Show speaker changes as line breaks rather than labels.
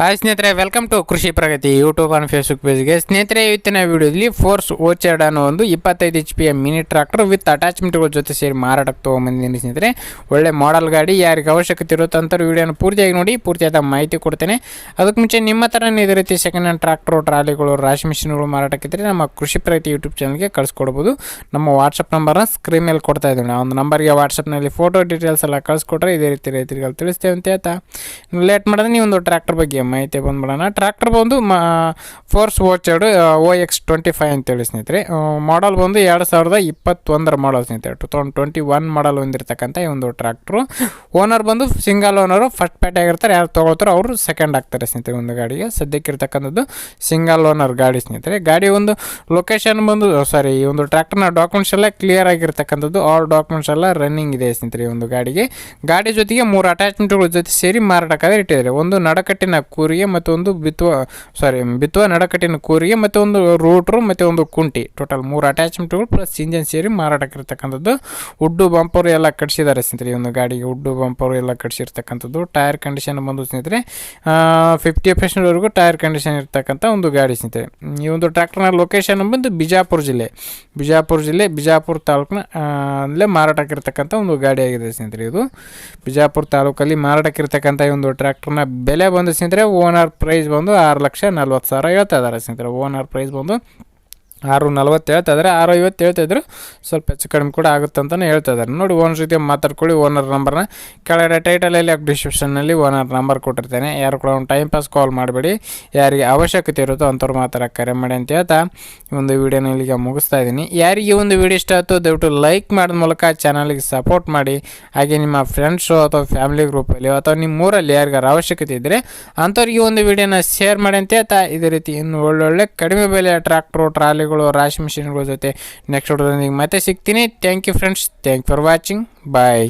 Hi ಸ್ನೇಹಿತರೆ welcome to Krishi Pragati YouTube and Facebook ಪೇಜ್ಗೆ ಸ್ನೇಹಿತರೆ, ಇವತ್ತಿನ ವಿಡಿಯೋದಲ್ಲಿ ಫೋರ್ಸ್ ಓಚರ್ಡ್ ಅನ್ನೋ ಒಂದು ಇಪ್ಪತ್ತೈದು H P mini tractor with ಅಟ್ಯಾಚ್ಮೆಂಟ್ಗಳ ಜೊತೆ ಸೇರಿ ಮಾರಾಟಕ್ಕೆ ತೊಗೊಂಬಂದಿದ್ದೀನಿ ಸ್ನೇಹಿತರೆ. ಒಳ್ಳೆ ಮಾಡೆಲ್ ಗಾಡಿ, ಯಾರಿಗೆ ಅವಶ್ಯಕತೆ ಇರುತ್ತೋ ಅಂಥವ್ರು ವೀಡಿಯೋನ ಪೂರ್ತಿಯಾಗಿ ನೋಡಿ, ಪೂರ್ತಿಯಾದ ಮಾಹಿತಿ ಕೊಡ್ತೇನೆ. ಅದಕ್ಕೆ ಮುಂಚೆ ನಿಮ್ಮ ಥರನೇ ಇದೇ ರೀತಿ ಸೆಕೆಂಡ್ ಹ್ಯಾಂಡ್ ಟ್ರಾಕ್ಟರ್ ಟ್ರಾಲಿಗಳು, ರಾಶಿ ಮಿಷಿನ್ಗಳು ಮಾರಾಟಕ್ಕಿದ್ರೆ ನಮ್ಮ ಕೃಷಿ ಪ್ರಗತಿ ಯೂಟ್ಯೂಬ್ ಚಾನಲ್ಗೆ ಕಳಿಸ್ಕೊಡ್ಬೋದು. ನಮ್ಮ ವಾಟ್ಸಪ್ ನಂಬರ್ನ ಸ್ಕ್ರೀನ್ ಮೇಲೆ ಕೊಡ್ತಾ ಇದ್ದೀನಿ. ಆ ಒಂದು ನಂಬರ್ಗೆ ವಾಟ್ಸಪ್ನಲ್ಲಿ ಫೋಟೋ ಡೀಟೇಲ್ಸ್ ಎಲ್ಲ ಕಳಿಸ್ಕೊಟ್ರೆ ಇದೇ ರೀತಿ ರೈತರಿಗೆ ತಿಳಿಸ್ತೇವೆ ಅಂತ. ಹೇಳ್ತಾ ಲೇಟ್ ಮಾಡಿದ್ರೆ ನೀವು ಒಂದು ಟ್ರ್ಯಾಕ್ಟರ್ ಬಗ್ಗೆ ಮಾಹಿತಿ ಬಂದ್ಬಿಡೋಣ ಟ್ರ್ಯಾಕ್ಟರ್ ಬಂದು ಮ, Force orchard O X twenty five ಅಂತೇಳಿ ಸ್ನೇಹಿತರೆ. ಮಾಡಲ್ ಬಂದು ಎರಡು ಸಾವಿರದ ಇಪ್ಪತ್ತೊಂದರ ಮಾಡಲ್ ಸ್ನೇಹಿತರೆ. Two thousand twenty one model ಹೊಂದಿರತಕ್ಕಂಥ ಈ ಒಂದು ಟ್ರ್ಯಾಕ್ಟ್ರು. ಓನರ್ ಬಂದು ಸಿಂಗಲ್ ಓನರು ಫಸ್ಟ್ ಪ್ಯಾಟೆ ಆಗಿರ್ತಾರೆ, ಯಾರು ತೊಗೊಳ್ತಾರೋ ಅವರು ಸೆಕೆಂಡ್ ಆಗ್ತಾರೆ ಸ್ನೇಹಿತರೆ ಒಂದು ಗಾಡಿಗೆ. ಸದ್ಯಕ್ಕೆ ಇರ್ತಕ್ಕಂಥದ್ದು ಸಿಂಗಲ್ ಓನರ್ ಗಾಡಿ ಸ್ನೇಹಿತರೆ. ಗಾಡಿ ಒಂದು ಲೊಕೇಶನ್ ಬಂದು ಸಾರಿ ಈ ಒಂದು ಟ್ರ್ಯಾಕ್ಟರ್ನ ಡಾಕ್ಯುಮೆಂಟ್ಸ್ ಎಲ್ಲ ಕ್ಲಿಯರ್ ಆಗಿರ್ತಕ್ಕಂಥದ್ದು. ಆಲ್ ಡಾಕ್ಯುಮೆಂಟ್ಸ್ ಎಲ್ಲ ರನ್ನಿಂಗ್ ಇದೆ ಸ್ನೇಹಿತರೆ ಈ ಒಂದು ಗಾಡಿಗೆ. ಗಾಡಿ ಜೊತೆಗೆ ಮೂರು ಅಟ್ಯಾಚ್ಮೆಂಟ್ಗಳ ಜೊತೆ ಸೇರಿ ಮಾರಾಟಕ್ಕಾಗಿ ಇಟ್ಟಿದ್ದಾರೆ. ಒಂದು ನಡಕಟ್ಟಿನ ಕೂರಿಗೆ ಮತ್ತು ಒಂದು ಬಿತ್ತುವ ಸಾರಿ ಬಿತ್ತುವ ನಡಕಟ್ಟಿನ ಕೂರಿಗೆ ಮತ್ತು ಒಂದು ರೂಟ್ರು ಮತ್ತು ಒಂದು ಕುಂಟಿ. ಟೋಟಲ್ ಮೂರು ಅಟ್ಯಾಚ್ಮೆಂಟ್ಗಳು ಪ್ಲಸ್ ಇಂಜನ್ ಸೇರಿ ಮಾರಾಟಕ್ಕಿರ್ತಕ್ಕಂಥದ್ದು. ಉಡ್ಡು ಬಂಪರು ಎಲ್ಲ ಕಟ್ಸಿದ್ದಾರೆ ಸ್ನೇಹಿತರೆ. ಈ ಒಂದು ಗಾಡಿಗೆ ಉಡ್ಡು ಬಂಪರು ಎಲ್ಲ ಕಟ್ಸಿರ್ತಕ್ಕಂಥದ್ದು. ಟೈರ್ ಕಂಡೀಷನ್ ಬಂದು ಸ್ನೇಹಿತರೆ ಫಿಫ್ಟಿ ಪರ್ಸೆಂಟ್ವರೆಗೂ ಟೈರ್ ಕಂಡೀಷನ್ ಇರ್ತಕ್ಕಂಥ ಒಂದು ಗಾಡಿ ಸ್ನೇಹಿತರೆ. ಈ ಒಂದು ಟ್ರ್ಯಾಕ್ಟರ್ನ ಲೊಕೇಶನ್ ಬಂದು ಬಿಜಾಪುರ ಜಿಲ್ಲೆ. ಬಿಜಾಪುರ ಜಿಲ್ಲೆ, ಬಿಜಾಪುರ ತಾಲೂಕಿನ ಅಲ್ಲೇ ಮಾರಾಟಕ್ಕಿರ್ತಕ್ಕಂಥ ಒಂದು ಗಾಡಿಯಾಗಿದೆ ಸ್ನೇಹಿತರೆ ಇದು. ಬಿಜಾಪುರ ತಾಲೂಕಲ್ಲಿ ಮಾರಾಟಕ್ಕಿರ್ತಕ್ಕಂಥ ಈ ಒಂದು ಟ್ರ್ಯಾಕ್ಟರ್ನ ಬೆಲೆ ಬಂದು ಸ್ನೇಹಿತರೆ ಓನರ್ ಪ್ರೈಸ್ ಬಂದು ಆರು ಲಕ್ಷ ನಲ್ವತ್ತು ಸಾವಿರ ಹೇಳ್ತಾ ಇದ್ದಾರೆ ಸ್ನೇಹಿತರೆ. ಓನರ್ ಪ್ರೈಸ್ ಬಂದು ಆರು ನಲ್ವತ್ತು ಹೇಳ್ತಾ ಇದ್ದಾರೆ ಆರು ಐವತ್ತು ಹೇಳ್ತಾ ಇದ್ರು ಸ್ವಲ್ಪ ಹೆಚ್ಚು ಕಡಿಮೆ ಕೂಡ ಆಗುತ್ತೆ ಅಂತಲೇ ಹೇಳ್ತಾ ಇದ್ದಾರೆ ನೋಡಿ ಓನರ್ ಜೊತೆ ಮಾತಾಡ್ಕೊಳ್ಳಿ, ಓನರ್ ನಂಬರ್ನ. ಕೆಳಗಡೆ ಟೈಟಲಲ್ಲಿ ಡಿಸ್ಕ್ರಿಪ್ಷನ್ನಲ್ಲಿ ಓನರ್ ನಂಬರ್ ಕೊಟ್ಟಿರ್ತೇನೆ. ಯಾರು ಕೂಡ ಒಂದು ಟೈಮ್ ಪಾಸ್ ಕಾಲ್ ಮಾಡಬೇಡಿ. ಯಾರಿಗೆ ಅವಶ್ಯಕತೆ ಇರುತ್ತೋ ಅಂಥವ್ರು ಮಾತ್ರ ಕರೆ ಮಾಡಿ ಅಂತ ಹೇಳ್ತಾ ಈ ಒಂದು ವೀಡಿಯೋನ ಇಲ್ಲಿಗೆ ಮುಗಿಸ್ತಾ ಇದ್ದೀನಿ. ಯಾರಿಗೆ ಒಂದು ವಿಡಿಯೋ ಇಷ್ಟ ಆಯ್ತು, ದಯವಿಟ್ಟು ಲೈಕ್ ಮಾಡಿದ ಮೂಲಕ ಚಾನಲ್ಗೆ ಸಪೋರ್ಟ್ ಮಾಡಿ. ಹಾಗೆ ನಿಮ್ಮ ಫ್ರೆಂಡ್ಸು ಅಥವಾ ಫ್ಯಾಮಿಲಿ ಗ್ರೂಪಲ್ಲಿ ಅಥವಾ ನಿಮ್ಮ ಊರಲ್ಲಿ ಯಾರಿಗಾರು ಅವಶ್ಯಕತೆ ಇದ್ದರೆ ಅಂಥವ್ರಿಗೆ ಒಂದು ವಿಡಿಯೋನ ಶೇರ್ ಮಾಡಿ ಅಂತ ಹೇಳ್ತಾ ಇದೇ ರೀತಿ ಇನ್ನು ಒಳ್ಳೊಳ್ಳೆ ಕಡಿಮೆ ಬೆಲೆಯ ಟ್ರ್ಯಾಕ್ಟ್ರು ಟ್ರಾಲಿಗಳು ರಾಶಿ ಮಿಷಿನ್ಗಳ ಜೊತೆ ನೆಕ್ಸ್ಟ್ ನಿಮಗೆ ಮತ್ತೆ ಸಿಗ್ತೀನಿ. Thank you friends thank for watching bye